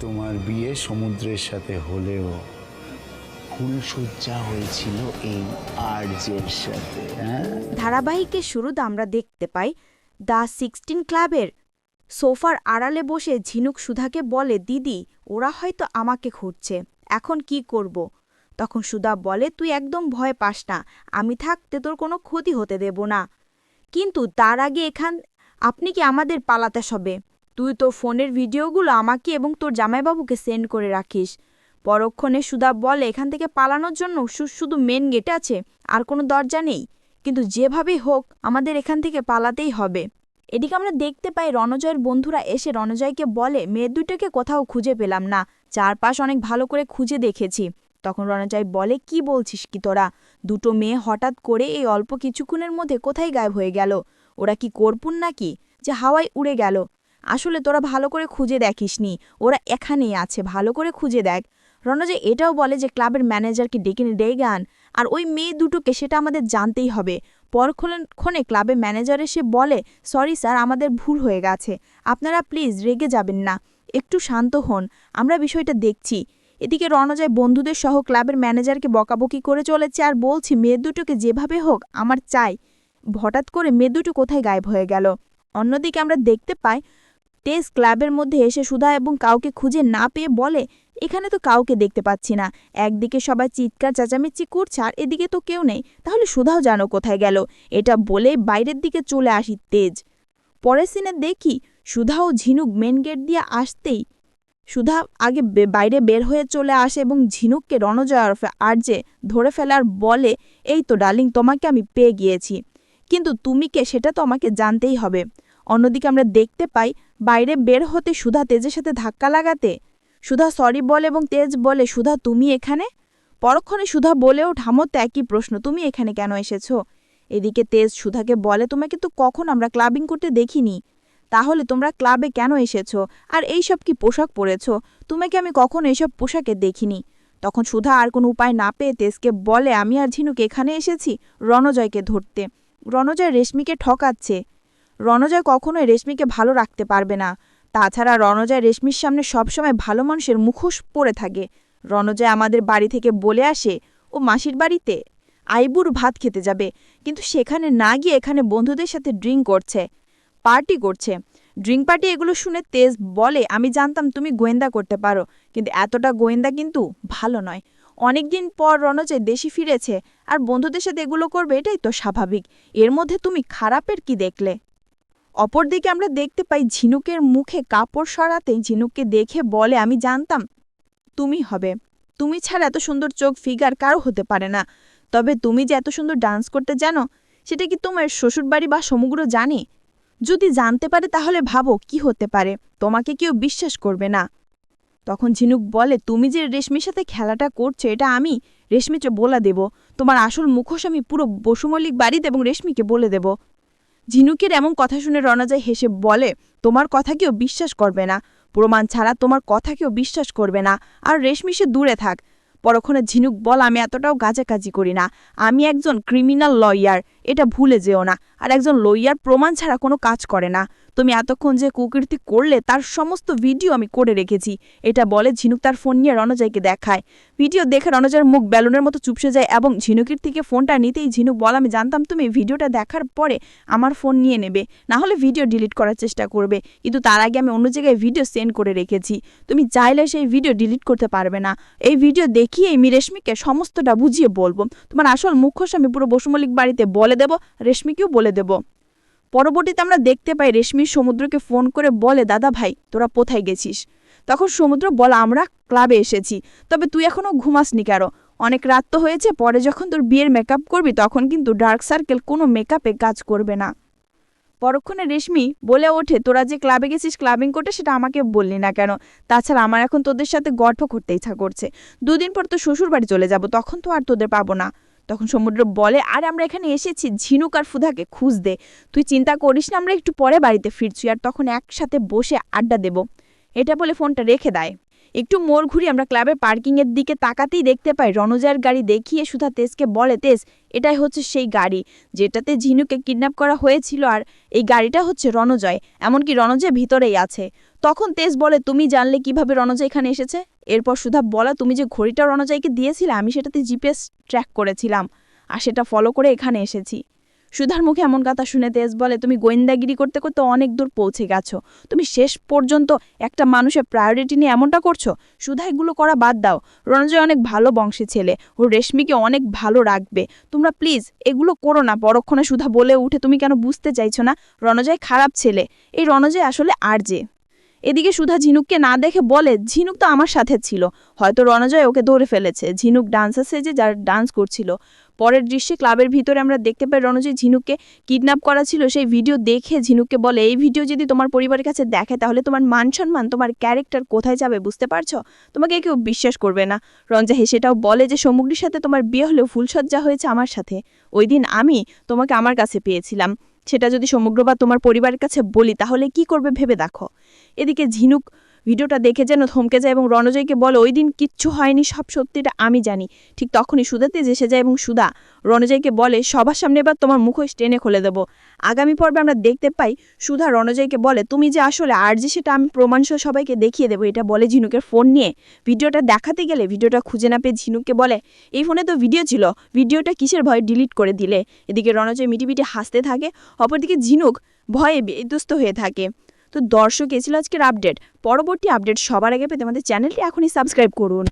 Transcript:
তোমার বিয়ে সমুদ্রের সাথে হলেও ফুলসজ্জা হয়েছিল এই আর্যের সাথে হ্যাঁ? ধারাবাহিকের শুরুতে আমরা দেখতে পাই, দ্য সিক্সটিন ক্লাবের সোফার আড়ালে বসে ঝিনুক সুধাকে বলে, দিদি, ওরা হয়তো আমাকে খুঁজছে, এখন কি করব? তখন সুধা বলে, তুই একদম ভয় পাস না, আমি থাকতে তোর কোনো ক্ষতি হতে দেব না। কিন্তু তার আগে এখান, আপনি কি আমাদের পালাতে সবে? তুই তোর ফোনের ভিডিওগুলো আমাকে এবং তোর জামাইবাবুকে সেন্ড করে রাখিস। পরক্ষণে সুধা বলে, এখান থেকে পালানোর জন্য শুধু মেন গেট আছে, আর কোনো দরজা নেই। কিন্তু যেভাবেই হোক, আমাদের এখান থেকে পালাতেই হবে। এদিকে আমরা দেখতে পাই রণজয়ের বন্ধুরা এসে রণজয়কে বলে, মেয়ে দুটোকে কোথাও খুঁজে পেলাম না। চারপাশ অনেক ভালো করে খুঁজে দেখেছি। তখন রণজয় বলে, কি বলছিস কি তোরা? দুটো মেয়ে হঠাৎ করে এই অল্প কিছুক্ষণের মধ্যে কোথায় গায়েব হয়ে গেল? ওরা কি করপুন নাকি? যে হাওয়ায় উড়ে গেল। আসলে তোরা ভালো করে খুঁজে দেখিসনি। ওরা এখানেই আছে, ভালো করে খুঁজে দেখ। রণজয় এটাও বলে যে ক্লাবের ম্যানেজারকে ডেকে ডেকে আন। আর ওই মেয়ে দুটোকে সেটা আমাদের জানতেই হবে। পরক্ষণে ক্লাবের ম্যানেজার এসে বলে, সরি স্যার, আমাদের ভুল হয়ে গেছে। আপনারা প্লিজ রেগে যাবেন না। একটু শান্ত হন। আমরা বিষয়টা দেখছি। এদিকে রণজয় বন্ধুদের সহ ক্লাবের ম্যানেজারকে বকাবকি করে চলেছে আর বলছি, মেয়ে দুটোকে যেভাবে হোক আমার চাই। হঠাৎ করে মেয়ে দুটো কোথায় গায়েব হয়ে গেল। অন্যদিকে আমরা দেখতে পাই টেস ক্লাবের মধ্যে এসে সুধা এবং কাউকে খুঁজে না পেয়ে বলে, এখানে তো কাউকে দেখতে পাচ্ছি না। একদিকে সবাই চিৎকার, চেঁচামেচি করছে আর এদিকে তো কেউ নেই। তাহলে সুধাও জানো কোথায় গেল। এটা বলে বাইরের দিকে চলে আসি তেজ। পরের সিনে দেখি সুধা ও ঝিনুক মেন গেট দিয়ে আসতেই সুধা আগে বাইরে বের হয়ে চলে আসে এবং ঝিনুককে রণজয় ওরফে আর্যে ধরে ফেলার বলে, এই তো ডার্লিং, তোমাকে আমি পেয়ে গিয়েছি। কিন্তু তুমি কে সেটা তো আমাকে জানতেই হবে। অন্যদিকে আমরা দেখতে পাই, বাইরে বের হতে সুধা তেজের সাথে ধাক্কা লাগাতে, সুধা সরি বলে এবং তেজ বলে, সুধা তুমি এখানে? পরক্ষণে সুধা বলেও ঠামতে একই প্রশ্ন, তুমি এখানে কেন এসেছ? এদিকে তেজ সুধাকে বলে, তোমাকে তো কখন আমরা ক্লাবিং করতে দেখিনি? তাহলে তোমরা ক্লাবে কেন এসেছ? আর এই সব কি পোশাক পরেছো? তোমাকে আমি কখনো এইসব পোশাকে দেখিনি। তখন সুধা আর কোনো উপায় না পেয়ে তেজকে বলে, আমি আর ঝিনুক এখানে এসেছি রণজয়কে ধরতে। রণজয় রেশমিকে ঠকাচ্ছে। রণজয় কখনোই রেশমিকে ভালো রাখতে পারবে না। তাছাড়া রণজয় রেশমির সামনে সবসময় ভালো মানুষের মুখোশ পরে থাকে। রণজয় আমাদের বাড়ি থেকে বলে আসে, ও মাসির বাড়িতে? আইবুর ভাত খেতে যাবে। কিন্তু সেখানে না গিয়ে এখানে বন্ধুদের সাথে ড্রিঙ্ক করছে, পার্টি করছে। ড্রিঙ্ক পার্টি এগুলো শুনে তেজ বলে, আমি জানতাম তুমি গোয়েন্দা করতে পারো। কিন্তু এতটা গোয়েন্দা কিন্তু ভালো নয়। অনেকদিন পর রণজয় দেশি ফিরেছে, আর বন্ধুদের সাথে এগুলো করবে, এটাই তো স্বাভাবিক। এর মধ্যে তুমি খারাপের কি দেখলে? অপরদিকে আমরা দেখতে পাই ঝিনুকের মুখে কাপড় সরাতে ঝিনুককে দেখে বলে, আমি জানতাম তুমি হবে। তুমি ছাড়া এত সুন্দর চোখ ফিগার কারও হতে পারে না। তবে তুমি যে এত সুন্দর ডান্স করতে জানো, সেটা কি তোমার শ্বশুরবাড়ি বা সমগ্র জানে? যদি জানতে পারে, তাহলে ভাবো কি হতে পারে। তোমাকে কেউ বিশ্বাস করবে না। তখন ঝিনুক বলে, তুমি যে রেশমির সাথে খেলাটা করছ, এটা আমি রেশমিকে বলে দেব। তোমার আসল মুখোশ আমি পুরো বসুমল্লিক বাড়িতে এবং রেশমিকে বলে দেব। ঝিনুকের এমন কথা শুনে রণাজয় হেসে বলে, তোমার কথা কেউ বিশ্বাস করবে না। প্রমাণ ছাড়া তোমার কথা কেউ বিশ্বাস করবে না। আর রেশমি, সে দূরে থাক। পরক্ষণে ঝিনুক বল, আমি এতটাও গাজাকাজি করি না। আমি একজন ক্রিমিনাল লয়ার। এটা ভুলে যেও না। আর একজন লয়ার প্রমাণ ছাড়া কোনো কাজ করে না। তুমি এতক্ষণ যে কুকীর্তি করলে, তার সমস্ত ভিডিও আমি করে রেখেছি। এটা বলে ঝিনুক তার ফোন নিয়ে রণজয়কে দেখায়। ভিডিও দেখে রণজয়ের মুখ বেলুনের মতো চুপসে যায় এবং ঝিনুকের থেকে ফোনটা নিতেই ঝিনুক বল, আমি জানতাম তুমি ভিডিওটা দেখার পরে আমার ফোন নিয়ে নেবে। না হলে ভিডিও ডিলিট করার চেষ্টা করবে। কিন্তু তার আগে আমি অন্য জায়গায় ভিডিও সেন্ড করে রেখেছি। তুমি চাইলে সেই ভিডিও ডিলিট করতে পারবে না। এই ভিডিও দেখিয়েই আমি রেশমিকে সমস্তটা বুঝিয়ে বলব। তোমার আসল মুখোশ আমি পুরো বসুমলিক বাড়িতে বলে দেব, রেশমিকেও বলে দেব। পরবর্তীতে আমরা দেখতে পাই রেশমি সমুদ্রকে ফোন করে বলে, দাদা ভাই, তোরা কোথায় গেছিস? তখন সমুদ্র বল, আমরা ক্লাবে এসেছি, তবে তুই এখনও ঘুমাসনি কেন? অনেক রাত তো হয়েছে, পরে যখন তোর বিয়ের মেকআপ করবি, তখন কিন্তু ডার্ক সার্কেল কোনো মেকআপে কাজ করবে না। পরক্ষণে রেশমি বলে ওঠে, তোরা যে ক্লাবে গেছিস ক্লাবিং করতে, সেটা আমাকে বললি না কেন? তাছাড়া আমার এখন তোদের সাথে গল্প করতে ইচ্ছা করছে। দুদিন পর তো শ্বশুর বাড়ি চলে যাব, তখন তো আর তোদের পাবো না। তখন সমুদ্র বলে, আর, আমরা এখানে এসেছি, ঝিনুক আর ফুধাকে খুঁজ দে তুই চিন্তা করিস না, আমরা একটু পরে বাড়িতে ফিরছি। আর তখন একসাথে বসে আড্ডা দেব। এটা বলে ফোনটা রেখে দেয়। একটু মোড় ঘুরি আমরা ক্লাবের পার্কিংয়ের দিকে তাকাতেই দেখতে পাই রণজয়ের গাড়ি দেখিয়ে সুধা তেজকে বলে, তেজ, এটাই হচ্ছে সেই গাড়ি যেটাতে ঝিনুকে কিডন্যাপ করা হয়েছিল আর এই গাড়িটা হচ্ছে রণজয়, এমনকি রণজয় ভিতরেই আছে। তখন তেজ বলে, তুমি জানলে কীভাবে রণজয় এখানে এসেছে? এরপর সুধা বলা, তুমি যে ঘড়িটা রণজয়কে দিয়েছিলে, আমি সেটাতে জিপিএস ট্র্যাক করেছিলাম, আর সেটা ফলো করে এখানে এসেছি। সুধার মুখে এমন কথা শুনে তেজ বলে, তুমি গোয়েন্দাগিরি করতে করতে অনেক দূর পৌঁছে গেছো। তুমি শেষ পর্যন্ত একটা মানুষের প্রায়োরিটি নিয়ে এমনটা করছ? সুধা, এগুলো করা বাদ দাও। রণজয় অনেক ভালো বংশী ছেলে। ও রেশমিকে অনেক ভালো রাখবে। তোমরা প্লিজ এগুলো করো না। পরক্ষণে সুধা বলে উঠে, তুমি কেন বুঝতে চাইছো না? রণজয় খারাপ ছেলে। এই রণজয় আসলে আরজে এদিকে সুধা ঝিনুককে না দেখে বলে, ঝিনুক তো আমার সাথে ছিল। হয়তো রণজয় ওকে ধরে ফেলেছে। ঝিনুক ডান্সার সেজে যার ডান্স করছিল। পরের দৃশ্যে ক্লাবের ভিতরে আমরা দেখতে পাই রণজয় ঝিনুককে কিডন্যাপ করা ছিল। সেই ভিডিও দেখে ঝিনুককে বলে, এই ভিডিও যদি তোমার পরিবারের কাছে দেখে, তাহলে তোমার মান সম্মান, তোমার ক্যারেক্টার কোথায় যাবে বুঝতে পারছ? তোমাকে কেউ বিশ্বাস করবে না। রঞ্জা হেসেটাও বলে যে সমুদ্রের সাথে তোমার বিয়ে হলেও ফুলসজ্জা হয়েছে আমার সাথে। ওই দিন আমি তোমাকে আমার কাছে পেয়েছিলাম। সেটা যদি সমগ্র বা তোমার পরিবারের কাছে বলি, তাহলে কি করবে ভেবে দেখো। এদিকে ঝিনুক ভিডিওটা দেখে যেন থমকে যায় এবং রণজয়কে বলে, ওই দিন কিচ্ছু হয়নি, সব সত্যিটা আমি জানি। ঠিক তখনই সুধাতে এসে যায় এবং সুধা রণজয়কে বলে, সবার সামনে এবার তোমার মুখোশ টেনে খুলে দেবো। আগামী পর্বে আমরা দেখতে পাই সুধা রণজয়কে বলে, তুমি যে আসলে আর যে সেটা আমি প্রমাণসহ সবাইকে দেখিয়ে দেবো, এটা বলে ঝিনুকের ফোন নিয়ে। ভিডিওটা দেখাতে গেলে ভিডিওটা খুঁজে না পেয়ে ঝিনুককে বলে, এই ফোনে তো ভিডিও ছিল, ভিডিওটা কিসের ভয়ে ডিলিট করে দিলে? এদিকে রণজয় মিটিমিটি হাসতে থাকে, অপরদিকে ঝিনুক ভয়ে বিধ্বস্ত হয়ে থাকে। তো দর্শক এ ছিল আজকের আপডেট পরবর্তী আপডেট সবার আগে পেতে আমাদের চ্যানেলটি এখনই সাবস্ক্রাইব করুন।